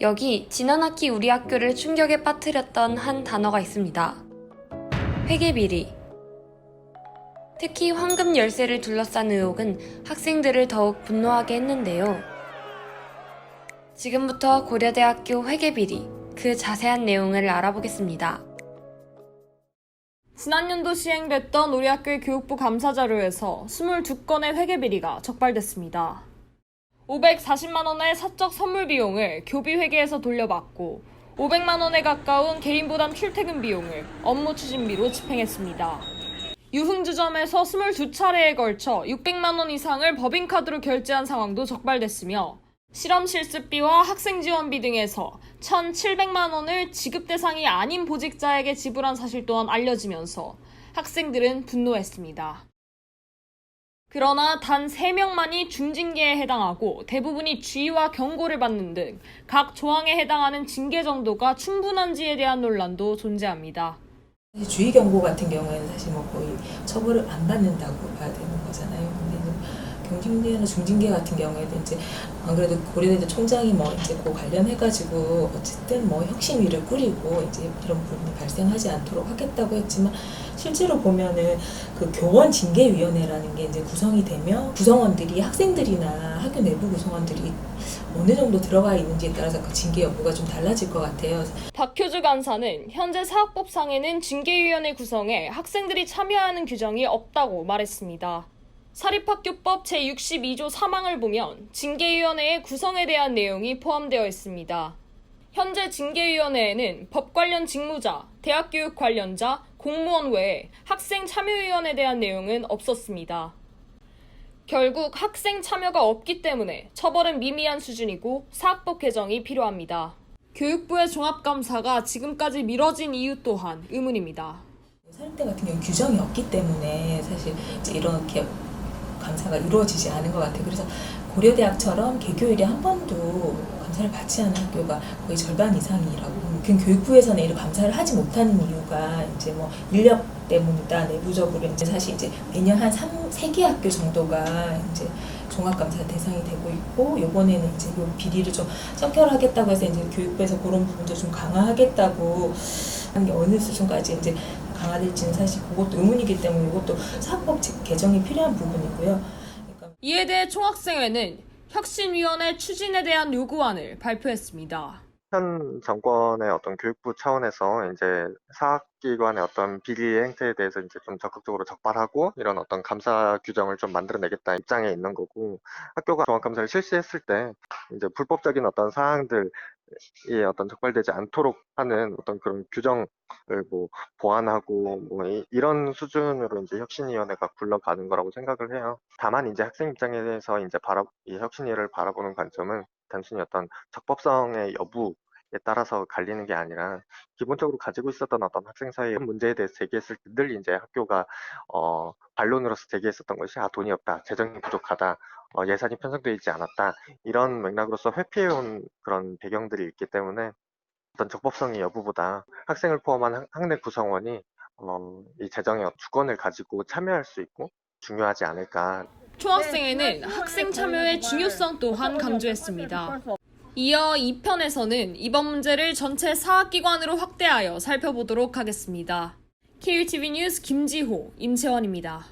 여기 지난 학기 우리 학교를 충격에 빠뜨렸던 한 단어가 있습니다. 회계비리. 특히 황금 열쇠를 둘러싼 의혹은 학생들을 더욱 분노하게 했는데요. 지금부터 고려대학교 회계비리, 그 자세한 내용을 알아보겠습니다. 지난 연도 시행됐던 우리 학교의 교육부 감사 자료에서 22건의 회계비리가 적발됐습니다. 540만 원의 사적 선물 비용을 교비 회계에서 돌려받고 500만 원에 가까운 개인 부담 출퇴근 비용을 업무 추진비로 집행했습니다. 유흥주점에서 22차례에 걸쳐 600만 원 이상을 법인카드로 결제한 상황도 적발됐으며 실험 실습비와 학생 지원비 등에서 1,700만 원을 지급 대상이 아닌 보직자에게 지불한 사실 또한 알려지면서 학생들은 분노했습니다. 그러나 단 3명만이 중징계에 해당하고 대부분이 주의와 경고를 받는 등 각 조항에 해당하는 징계 정도가 충분한지에 대한 논란도 존재합니다. 주의 경고 같은 경우에는 사실 뭐 거의 처벌을 안 받는다고 봐야 되는 거잖아요. 경징계나 중징계 같은 경우에도 이제 안 그래도 고려대 총장이 뭐 이제 그 관련해가지고 어쨌든 뭐 혁신위를 꾸리고 이제 이런 부분이 발생하지 않도록 하겠다고 했지만 실제로 보면은 그 교원 징계위원회라는 게 이제 구성이 되면 구성원들이 학생들이나 학교 내부 구성원들이 어느 정도 들어가 있는지에 따라서 그 징계 여부가 좀 달라질 것 같아요. 박효주 간사는 현재 사학법상에는 징계위원회 구성에 학생들이 참여하는 규정이 없다고 말했습니다. 사립학교법 제62조 3항을 보면 징계위원회의 구성에 대한 내용이 포함되어 있습니다. 현재 징계위원회에는 법 관련 직무자, 대학교육 관련자, 공무원 외에 학생 참여위원에 대한 내용은 없었습니다. 결국 학생 참여가 없기 때문에 처벌은 미미한 수준이고 사학법 개정이 필요합니다. 교육부의 종합감사가 지금까지 미뤄진 이유 또한 의문입니다. 사립대 같은 경우 규정이 없기 때문에 사실 이렇게 감사가 이루어지지 않은 것 같아요. 그래서 고려대학처럼 개교일에 한 번도 감사를 받지 않은 학교가 거의 절반 이상이라고. 그 교육부에서는 이런 감사를 하지 못하는 이유가 이제 뭐 인력 때문이다. 내부적으로 이제 사실 이제 매년 한 3, 3개 학교 정도가 이제 종합감사 대상이 되고 있고 요번에는 이제 요 비리를 좀 청결하겠다고 해서 이제 교육부에서 그런 부분도 좀 강화하겠다고 하는 게 어느 수준까지 이제 강화될지는 사실 그것도 의문이기 때문에 이것도 사학법 개정이 필요한 부분이고요. 그러니까 이에 대해 총학생회는 혁신위원회 추진에 대한 요구안을 발표했습니다. 현 정권의 어떤 교육부 차원에서 이제 사학기관의 어떤 비리 행태에 대해서 이제 좀 적극적으로 적발하고 이런 어떤 감사 규정을 좀 만들어내겠다 입장에 있는 거고 학교가 종합 감사를 실시했을 때 이제 불법적인 어떤 사항들 이 어떤 적발되지 않도록 하는 어떤 그런 규정을 뭐 보완하고 뭐 이, 이런 수준으로 이제 혁신위원회가 굴러가는 거라고 생각을 해요. 다만 이제 학생 입장에서 이제 바라 이 혁신위를 바라보는 관점은 단순히 어떤 적법성의 여부에 따라서 갈리는 게 아니라 기본적으로 가지고 있었던 어떤 학생 사이의 문제에 대해서 제기했을 때 늘 이제 학교가 어 반론으로서 제기했었던 것이 아 돈이 없다, 재정이 부족하다, 어, 예산이 편성되어 있지 않았다 이런 맥락으로서 회피해온 그런 배경들이 있기 때문에 어떤 적법성의 여부보다 학생을 포함한 학- 학내 구성원이 어, 이 재정의 주권을 가지고 참여할 수 있고 중요하지 않을까 총학생회는 학생 참여의 중요성 또한 강조했습니다. 이어 2편에서는 이번 문제를 전체 사학기관으로 확대하여 살펴보도록 하겠습니다. KUTV 뉴스 김지호, 임채원입니다.